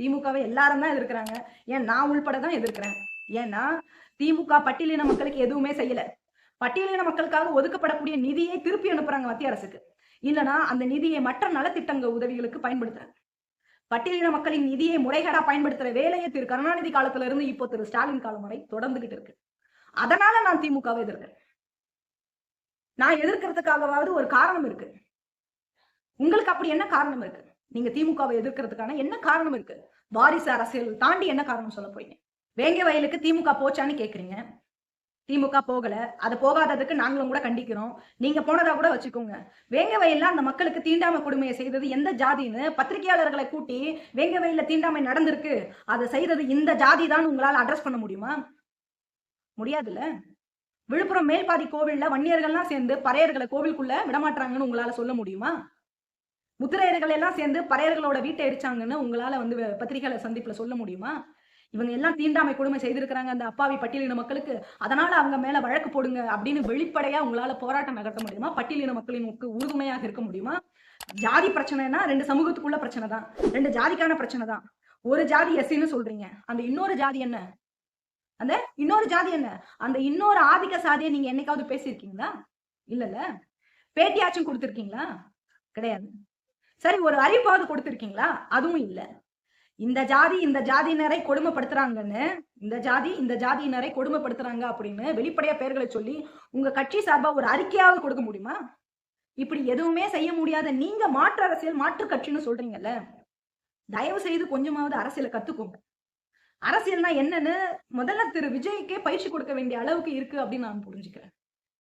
திமுகவை எல்லாரும் தான் எதிர்க்கிறாங்க. ஏன் நான் உள்பட தான் எதிர்க்கிறேன்? ஏன்னா திமுக பட்டியலின மக்களுக்கு எதுவுமே செய்யல. பட்டியலின மக்களுக்காக ஒதுக்கப்படக்கூடிய நிதியை திருப்பி அனுப்புறாங்க மத்திய அரசுக்கு. இல்லைனா அந்த நிதியை மற்ற நலத்திட்டங்க உதவிகளுக்கு பயன்படுத்துறாங்க. பட்டியலின மக்களின் நிதியை முறைகேடா பயன்படுத்துற வேலையை திரு கருணாநிதி காலத்துல இருந்து இப்போ திரு ஸ்டாலின் காலம் வரை தொடர்ந்துகிட்டு இருக்கு. அதனால நான் திமுகவை எதிர்க்கிறேன். நான் எதிர்க்கிறதுக்காகவாவது ஒரு காரணம் இருக்கு. உங்களுக்கு அப்படி என்ன காரணம் இருக்கு? நீங்க திமுகவை எதிர்க்கிறதுக்கான என்ன காரணம் இருக்கு? வாரிசு அரசியல் தாண்டி என்ன காரணம் சொல்ல போறீங்க? வேங்க வயலுக்கு திமுக போச்சான்னு கேக்குறீங்க. திமுக போகல. அது போகாததுக்கு நாங்களும் கூட கண்டிக்கிறோம். நீங்க போனதா கூட வச்சுக்கோங்க. வேங்க வயல்ல அந்த மக்களுக்கு தீண்டாமை கொடுமையை செய்தது எந்த ஜாதின்னு பத்திரிகையாளர்களை கூட்டி வேங்க வயல்ல தீண்டாமை நடந்திருக்கு. அதை செய்தது இந்த ஜாதி தான் உங்களால் அட்ரஸ் பண்ண முடியுமா? முடியாதுல்ல. விழுப்புரம் மேல்பாதி கோவில்ல வன்னியர்கள்லாம் சேர்ந்து பறையர்களை கோவிலுக்குள்ள விடமாட்டாங்கன்னு உங்களால சொல்ல முடியுமா? முத்திரையர்கள் எல்லாம் சேர்ந்து பறையர்களோட வீட்டை எரிச்சாங்கன்னு உங்களால வந்து பத்திரிகையாளர் சந்திப்புல சொல்ல முடியுமா? இவங்க எல்லாம் தீண்டாமை கொடுமை செய்திருக்கிறாங்க அந்த அப்பாவி பட்டியலின மக்களுக்கு. அதனால அவங்க மேல வழக்கு போடுங்க அப்படின்னு வெளிப்படையா உங்களால போராட்டம் நகர்த்த முடியுமா? பட்டியலின மக்களினுக்கு உறுதுணையாக இருக்க முடியுமா? ஜாதி பிரச்சனைனா ரெண்டு சமூகத்துக்குள்ள பிரச்சனை தான். ரெண்டு ஜாதிக்கான பிரச்சனை தான். ஒரு ஜாதி எஸ்சின்னு சொல்றீங்க. அந்த இன்னொரு ஜாதி என்ன? அந்த இன்னொரு ஜாதி என்ன? அந்த இன்னொரு ஆதிக்க சாதியை நீங்க என்னைக்காவது பேசியிருக்கீங்களா? இல்லல்ல. பேட்டியாச்சும் கொடுத்துருக்கீங்களா? கிடையாது. சரி ஒரு அறிவிப்பாவது கொடுத்துருக்கீங்களா? அதுவும் இல்லை. இந்த ஜாதி இந்த ஜாதியினரை கொடுமைப்படுத்துறாங்கன்னு இந்த ஜாதி இந்த ஜாதியினரை கொடுமைப்படுத்துறாங்க அப்படின்னு வெளிப்படையா பெயர்களை சொல்லி உங்க கட்சி சார்பா ஒரு அறிக்கையாவது கொடுக்க முடியுமா? இப்படி எதுவுமே செய்ய முடியாத நீங்க மாற்று அரசியல் மாற்று கட்சின்னு சொல்றீங்கல்ல. தயவு செய்து கொஞ்சமாவது அரசியலை கத்துக்கோங்க. அரசியல்னா என்னன்னு முதல்ல திரு. விஜய்க்கே பயிற்சி கொடுக்க வேண்டிய அளவுக்கு இருக்கு அப்படின்னு நான் புரிஞ்சுக்கிறேன்.